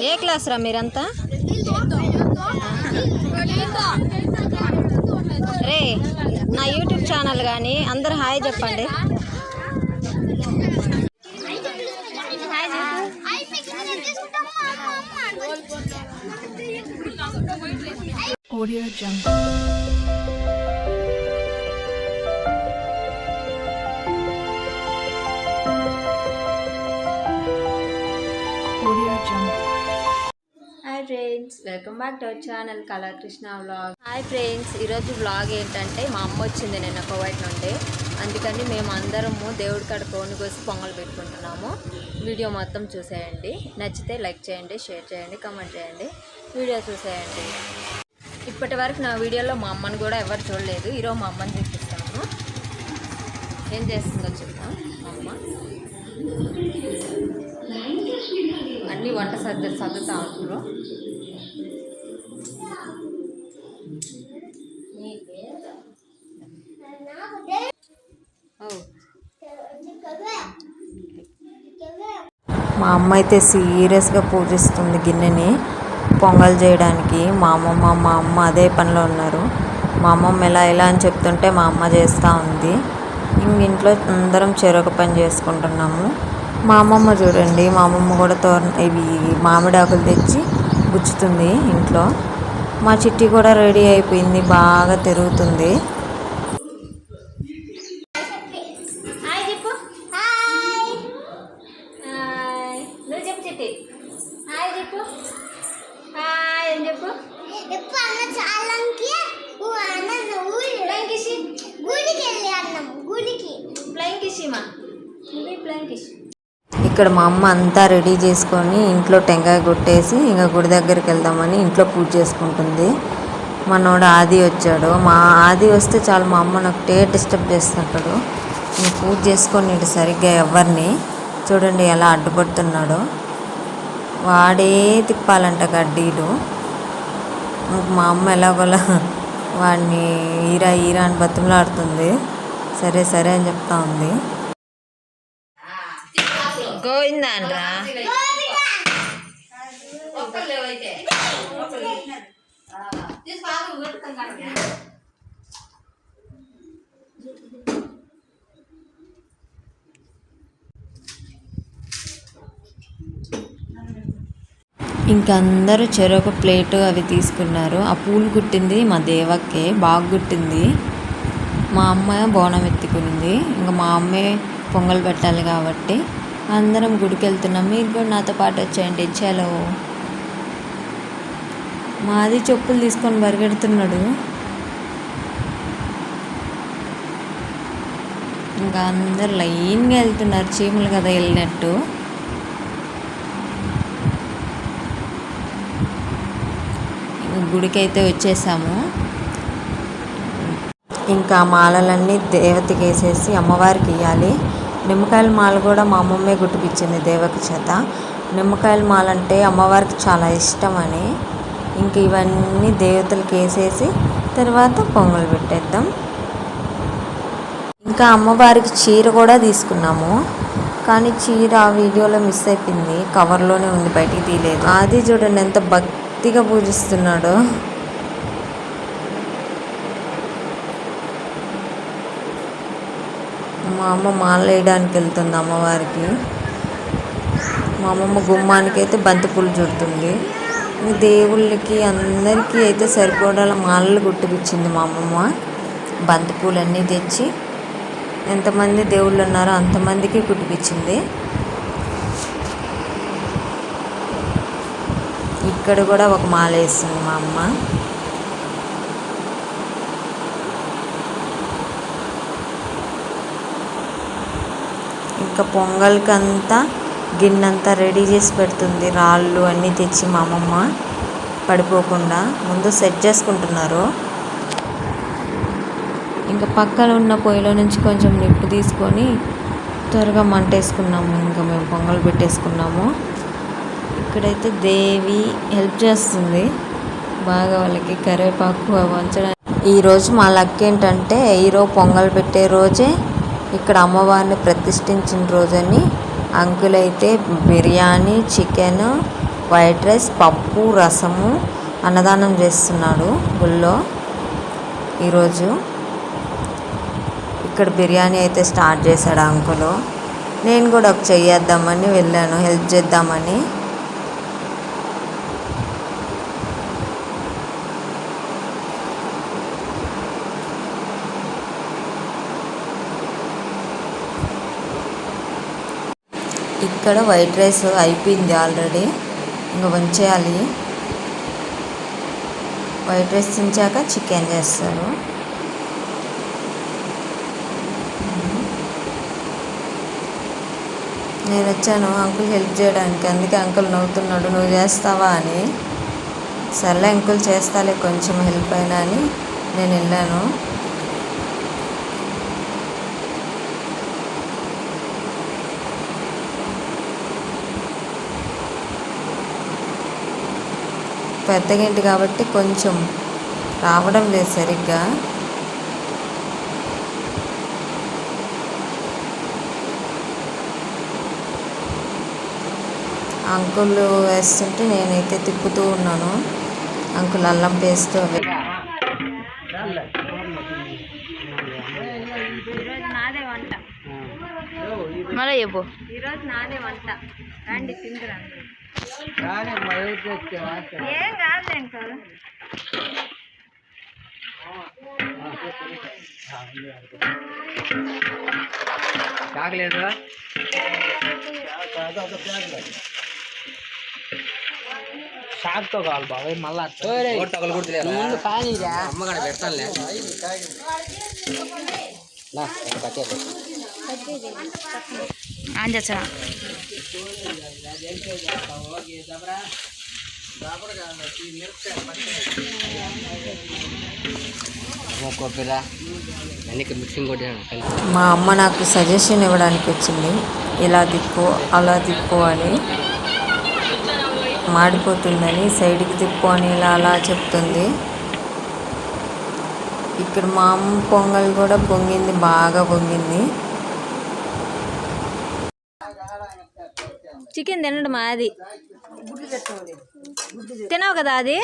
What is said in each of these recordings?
ఏ class రా మీరంతా రే నా యూట్యూబ్ ఛానల్ కానీ అందరు హాయ్ చెప్పండి Audio Jungle. Welcome back to our channel Kalakrishna vlog. Hi friends ఈరోజు వ్లాగ్ ఏంటంటే మా అమ్మ వచ్చింది నిన్న కోవైట్ నుండి. అందుకని మేము అందరము దేవుడి కాడ కోని కోసి పొంగల్ పెట్టుకుంటున్నాము. వీడియో మొత్తం చూసేయండి. నచ్చితే లైక్ చేయండి షేర్ చేయండి కమెంట్ చేయండి. వీడియో చూసేయండి. ఇప్పటి వరకు నా వీడియోలో మా అమ్మని కూడా ఎవరు చూడలేదు. ఈరోజు మా అమ్మని చూపిస్తాము ఏం చేస్తుందో చెప్తాం మా అమ్మ. అన్ని వంట సర్దు సర్దుతా ఉంటారు మా అమ్మ అయితే సీరియస్గా పూజిస్తుంది గిన్నెని పొంగల్ చేయడానికి. మా అమ్మమ్మ మా అమ్మ అదే పనిలో ఉన్నారు. మా అమ్మమ్మ ఎలా ఎలా అని చెప్తుంటే మా అమ్మ చేస్తూ ఉంది. ఇంక ఇంట్లో అందరం చెరొక పని చేసుకుంటున్నాము. మా అమ్మమ్మ చూడండి మా అమ్మమ్మ కూడా తోరణ ఇవి మామిడి ఆకులు తెచ్చి గుచ్చుతుంది ఇంట్లో. మా చిట్టి కూడా రెడీ అయిపోయింది బాగా తిరుగుతుంది. ఇక్కడ మా అమ్మ అంతా రెడీ చేసుకొని ఇంట్లో టెంకాయ కొట్టేసి ఇంకా గుడి దగ్గరికి వెళ్దామని ఇంట్లో పూజ చేసుకుంటుంది. మనోడు ఆది వచ్చాడు. మా ఆది వస్తే చాలు మా అమ్మ నాకు టే డిస్టర్బ్ చేస్తుంటాడు. నేను పూజ చేసుకొని ఇటు సరిగ్గా ఎవరిని చూడండి ఎలా అడ్డుపడుతున్నాడో. వాడే తిప్పాలంట గడ్డీలు. మా అమ్మ ఎలాగోలా వాడిని ఈరా ఈరా అని బతుములాడుతుంది. సరే సరే అని చెప్తా ఉంది. గోవిందండ్రా. ఇంకా అందరూ చెరొక ప్లేట్ అవి తీసుకున్నారు. ఆ పూలు కుట్టింది మా దేవక్కే బాగా కుట్టింది. మా అమ్మ బోనం ఎత్తుకునింది. ఇంకా మా అమ్మే పొంగల్ పెట్టాలి కాబట్టి అందరం గుడికి వెళ్తున్నాం మీరు కూడా నాతో పాటు వచ్చేయండి. చలో. మాది చెప్పులు తీసుకొని పరిగెడుతున్నాడు. ఇంకా అందరు లైన్గా వెళ్తున్నారు. చీమలు కదా వెళ్ళినట్టు. గుడికైతే వచ్చేసాము. ఇంకా మాలలన్నీ దేవతకి వేసేసి అమ్మవారికి ఇవ్వాలి నిమ్మకాయల మాల కూడా మా అమ్మమ్మే గుట్టిపించింది దేవకి చేత. నిమ్మకాయల మాల అంటే అమ్మవారికి చాలా ఇష్టం అని ఇంక ఇవన్నీ దేవతలకి వేసేసి తర్వాత పొంగల్ పెట్టేద్దాం. ఇంకా అమ్మవారికి చీర కూడా తీసుకున్నాము. కానీ చీర ఆ వీడియోలో మిస్ అయిపోయింది. కవర్లోనే ఉంది బయటికి తీయలేదు. అది చూడండి ఎంత భక్తిగా పూజిస్తున్నాడో. మా అమ్మ మాల వేయడానికి వెళ్తుంది అమ్మవారికి. మా అమ్మమ్మ గుమ్మానికి అయితే బంతిపూలు చుడుతుంది. దేవుళ్ళకి అందరికీ అయితే సరిపడాల మాలలు గుట్టిపించింది మా అమ్మమ్మ. బంతిపూలు అన్నీ తెచ్చి ఎంతమంది దేవుళ్ళు ఉన్నారో అంతమందికి కుట్టిపించింది ఇక్కడ కూడా ఒక మాల వేస్తుంది మా అమ్మ. ఇంకా పొంగల్కి అంతా గిన్నెంతా రెడీ చేసి పెడుతుంది. రాళ్ళు అన్నీ తెచ్చి మా అమ్మమ్మ పడిపోకుండా ముందు సెట్ చేసుకుంటున్నారు. ఇంకా పక్కన ఉన్న పొయ్యిలో నుంచి కొంచెం నిప్పు తీసుకొని త్వరగా మంట వేసుకున్నాము ఇంకా మేము పొంగల్ పెట్టేసుకున్నాము. ఇక్కడైతే దేవి హెల్ప్ చేస్తుంది. బాగా వాళ్ళకి కరివేపాకు అవి వంచడానికి. ఈరోజు మా లక్ ఏంటంటే ఈరోజు పొంగల్ పెట్టే రోజే ఇక్కడ అమ్మవారిని ప్రతిష్ఠించిన రోజని అంకుల్ అయితే బిర్యానీ చికెన్ వైట్ రైస్ పప్పు రసము అన్నదానం చేస్తున్నాడు గుళ్ళో ఈరోజు. ఇక్కడ బిర్యానీ అయితే స్టార్ట్ చేశాడు అంకులు. నేను కూడా ఒక చెయ్యేద్దామని వెళ్ళాను హెల్ప్ చేద్దామని. ఇక్కడ వైట్ రైస్ అయిపోయింది ఆల్రెడీ. ఇంకా వంచేయాలి. వైట్ రైస్ తించాక చికెన్ చేస్తారు. నేను వచ్చాను అంకుల్ హెల్ప్ చేయడానికి. అందుకే అంకుల్ నవ్వుతున్నాడు. నువ్వు చేస్తావా? అని. సర్లే అంకుల్ చేస్తాలే. కొంచెం హెల్ప్ అయినా అని నేను వెళ్ళాను. పెద్దగింటి కాబట్టి కొంచెం రావడం లేదు సరిగ్గా. అంకుల్ వేస్తుంటే నేనైతే తిప్పుతూ ఉన్నాను. అంకుల్ అల్లం పేస్ట్ అవి. మళ్ళీ చెప్పు. ఈరోజు నాదే వంట. రండి తిందురా ఏం కాదులే అంకుల్ చాక్లెట్ షాక్తో కావాలి బాబాయ్ మళ్ళా ముందు కానీ అమ్మగానే పెడతానులే ఆన్ చేసా మా అమ్మ నాకు సజెషన్ ఇవ్వడానికి వచ్చింది. ఇలా తిప్పు అలా తిప్పు అని మాడిపోతుందని సైడ్కి తిప్పు అని ఇలా అలా చెప్తుంది. ఇక్కడ మా అమ్మ పొంగల్ కూడా పొంగింది బాగా పొంగింది. చికెన్ తినడం అది తినవు కదా అది?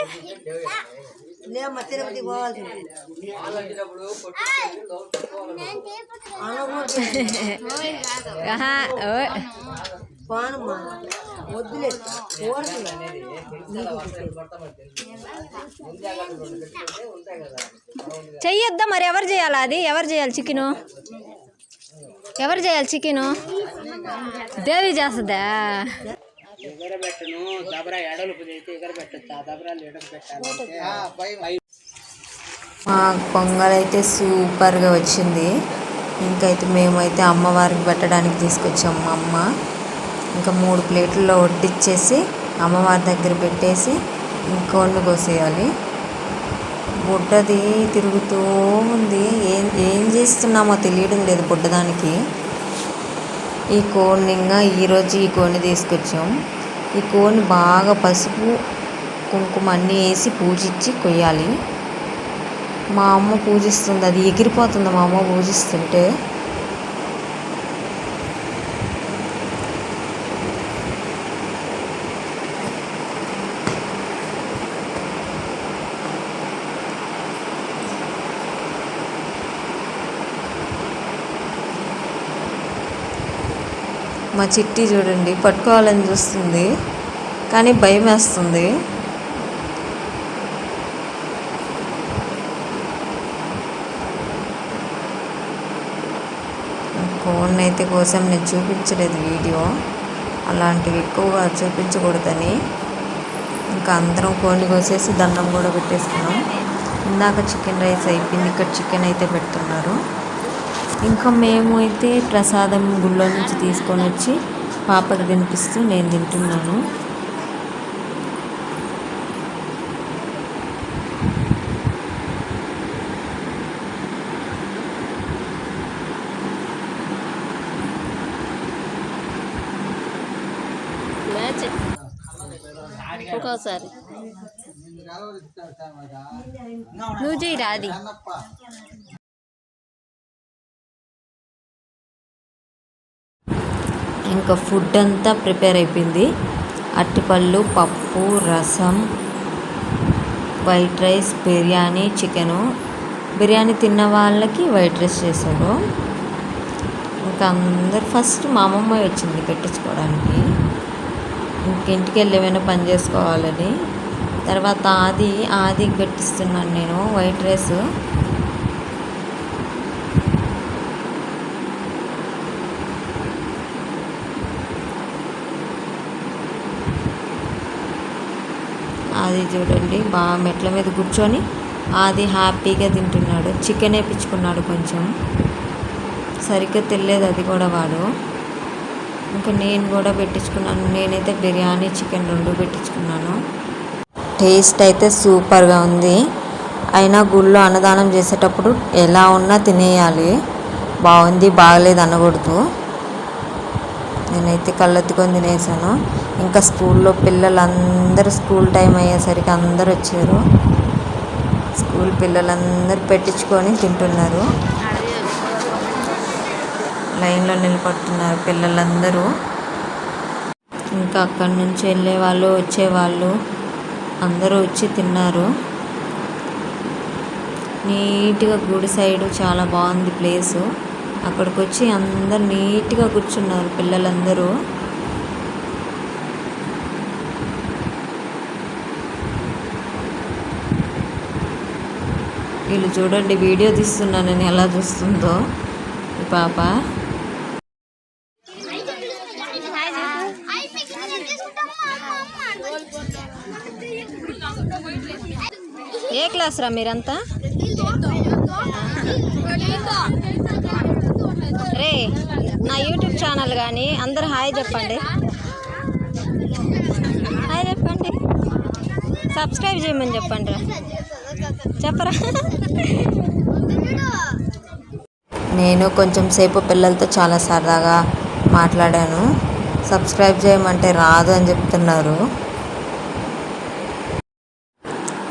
చెయ్యొద్దా మరి? ఎవరు చేయాలి అది? ఎవరు చేయాలి చికెను? ఎవరు చేయాలి చికెను? దేవి చేస్తుందా? ఎగరబెట్టను దబరా ఎగరబెట్టచ్చు ఆ దబరాలు ఎడలు మా పొంగల్ అయితే సూపర్గా వచ్చింది. ఇంకైతే మేమైతే అమ్మవారికి పెట్టడానికి తీసుకొచ్చాం మా అమ్మ. ఇంకా మూడు ప్లేట్లలో వడ్డిచ్చేసి అమ్మవారి దగ్గర పెట్టేసి ఇంకొన్ని కోసేయాలి. బుడ్డది తిరుగుతూ ఉంది. ఏం ఏం చేస్తున్నామో తెలియడం లేదు బుడ్డదానికి. ఈ కోడిని ఇంకా ఈరోజు ఈ కోడిని తీసుకొచ్చాం. ఈ కోడిని బాగా పసుపు కుంకుమ అన్నీ వేసి పూజించి కొయ్యాలి. మా అమ్మ పూజిస్తుంది. అది ఎగిరిపోతుంది మా అమ్మ పూజిస్తుంటే. మా చిట్టి చూడండి పట్టుకోవాలని చూస్తుంది. కానీ భయం వేస్తుంది. కోడిని అయితే కోసం నేను చూపించలేదు వీడియో. అలాంటివి ఎక్కువగా చూపించకూడదని. ఇంకా అందరం కోడిని కోసేసి దండం కూడా పెట్టేసుకున్నాం. ఇందాక చికెన్ రైస్ అయిపోయింది ఇక్కడ చికెన్ అయితే పెడుతున్నారు. ఇంకా మేము అయితే ప్రసాదం గుళ్ళో నుంచి తీసుకొని వచ్చి పాపకు తినిపిస్తూ నేను తింటున్నాను. ఒక్కోసారి. నువ్వు చేయి రాది. ఇంకా ఫుడ్ అంతా ప్రిపేర్ అయిపోయింది. అరటిపళ్ళు పప్పు రసం white rice biryani chicken biryani తిన్న వాళ్ళకి వైట్ రైస్ చేశారు. ఇంకా అందరు ఫస్ట్ మా అమ్మమ్మ వచ్చింది పెట్టించుకోవడానికి. ఇంక ఇంటికి వెళ్ళి ఏమైనా పని చేసుకోవాలని. తర్వాత ఆది ఆది పెట్టిస్తున్నాను నేను వైట్ రైస్ అది చూడండి బాగా మెట్ల మీద కూర్చొని అది హ్యాపీగా తింటున్నాడు. చికెన్ వేపించుకున్నాడు కొంచెం. సరిగ్గా తెలియదు అది కూడా వాడు. ఇంకా నేను కూడా పెట్టించుకున్నాను. నేనైతే బిర్యానీ చికెన్ రెండు పెట్టించుకున్నాను. టేస్ట్ అయితే సూపర్గా ఉంది. అయినా గుళ్ళో అన్నదానం చేసేటప్పుడు ఎలా ఉన్నా తినేయాలి. బాగుంది బాగలేదు అనకూడదు. నేనైతే కళ్ళెత్తుకొని తినేసాను. ఇంకా స్కూల్లో పిల్లలందరూ స్కూల్ టైం అయ్యేసరికి అందరూ వచ్చారు. స్కూల్ పిల్లలందరూ పెట్టించుకొని తింటున్నారు. లైన్లో నిలబడుతున్నారు పిల్లలందరూ. ఇంకా అక్కడి నుంచి వెళ్ళే వాళ్ళు వచ్చేవాళ్ళు అందరూ వచ్చి తిన్నారు. నీట్గా గుడి సైడు చాలా బాగుంది ప్లేసు. అక్కడికి వచ్చి అందరు నీట్గా కూర్చున్నారు పిల్లలందరూ. వీళ్ళు చూడండి వీడియో తీస్తున్నాను నేను ఎలా చూస్తుందో. ఈ పాప. ఏ క్లాస్ రా మీరంతా? రే నా యూట్యూబ్ ఛానల్ కానీ అందరు హాయ్ చెప్పండి. హాయ్ చెప్పండి. సబ్స్క్రైబ్ చేయమని చెప్పండి చెప్పరా? నేను కొంచెం సేపు పిల్లలతో చాలా సరదాగా మాట్లాడాను. సబ్స్క్రైబ్ చేయమంటే రాదు అని చెప్తున్నారు.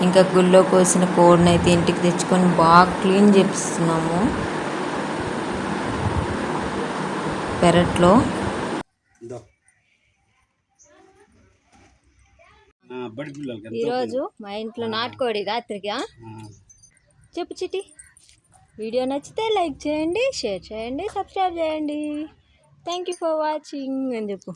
ఇంకా గుళ్ళో కోసిన కోడిని అయితే ఇంటికి తెచ్చుకొని బాగా క్లీన్ చేపిస్తున్నాము. పెరట్లో. ఈరోజు మా ఇంట్లో నాటుకోడి రాత్రిగా చెప్పు చిటి వీడియో నచ్చితే లైక్ చేయండి షేర్ చేయండి సబ్స్క్రైబ్ చేయండి. థ్యాంక్ యూ ఫర్ వాచింగ్ అని చెప్పు.